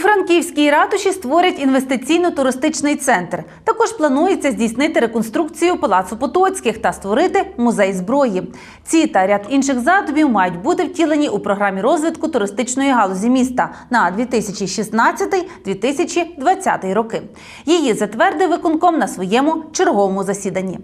Франківській ратуші створять інвестиційно-туристичний центр. Також планується здійснити реконструкцію палацу Потоцьких та створити музей зброї. Ці та ряд інших задумів мають бути втілені у програмі розвитку туристичної галузі міста на 2016-2020 роки. Її затвердив виконком на своєму черговому засіданні.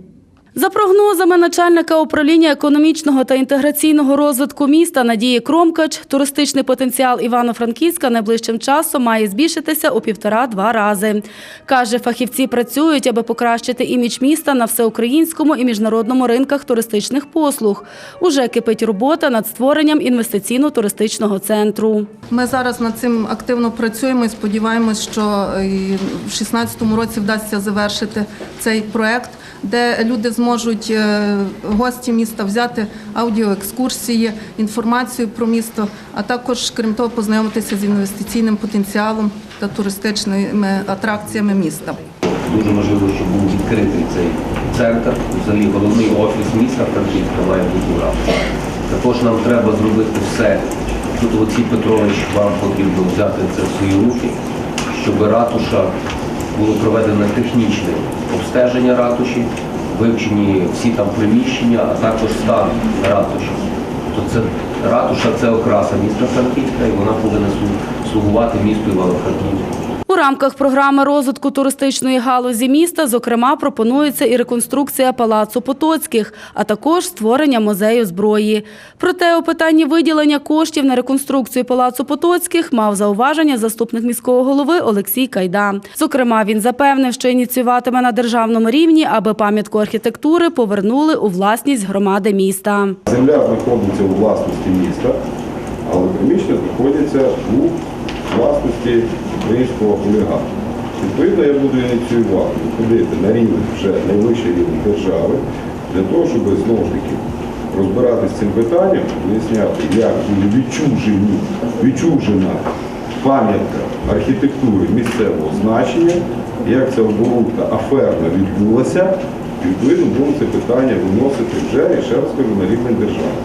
За прогнозами начальника управління економічного та інтеграційного розвитку міста Надії Кромкач, туристичний потенціал Івано-Франківська найближчим часом має збільшитися у півтора-два рази. Каже, фахівці працюють, аби покращити імідж міста на всеукраїнському і міжнародному ринках туристичних послуг. Уже кипить робота над створенням інвестиційно-туристичного центру. Ми зараз над цим активно працюємо і сподіваємось, що в 2016 році вдасться завершити цей проект, де люди зможуть е, гості міста взяти аудіоекскурсії, інформацію про місто, а також, крім того, познайомитися з інвестиційним потенціалом та туристичними атракціями міста. Дуже важливо, щоб був відкритий цей центр. Взагалі головний офіс міста Франківська має бути Також нам треба зробити все. Тут Олексій Петрович вам потрібно взяти це в свої руки, щоб ратуша було проведено технічне обстеження ратуші, вивчені всі там приміщення, а також стан ратуші. Тобто ратуша це окраса міста Франківська і вона повинна слу- слугувати місту Івано-Франківську. У рамках програми розвитку туристичної галузі міста, зокрема, пропонується і реконструкція палацу Потоцьких, а також створення музею зброї. Проте у питанні виділення коштів на реконструкцію палацу Потоцьких мав зауваження заступник міського голови Олексій Кайда. Зокрема, він запевнив, що ініціюватиме на державному рівні, аби пам'ятку архітектури повернули у власність громади міста. Земля знаходиться у власності міста, але приміщення знаходяться у власності українського хулігана. Відповідно, я буду ініціювати, ходити на рівень вже найвищий рівень держави, для того, щоб знову ж таки розбиратися з цим питанням, виясняти, як були відчужені, відчужена пам'ятка архітектури місцевого значення, як ця оборудка аферно відбулася, відповідно будемо це питання виносити вже, і ще раз кажу, на рівень держави.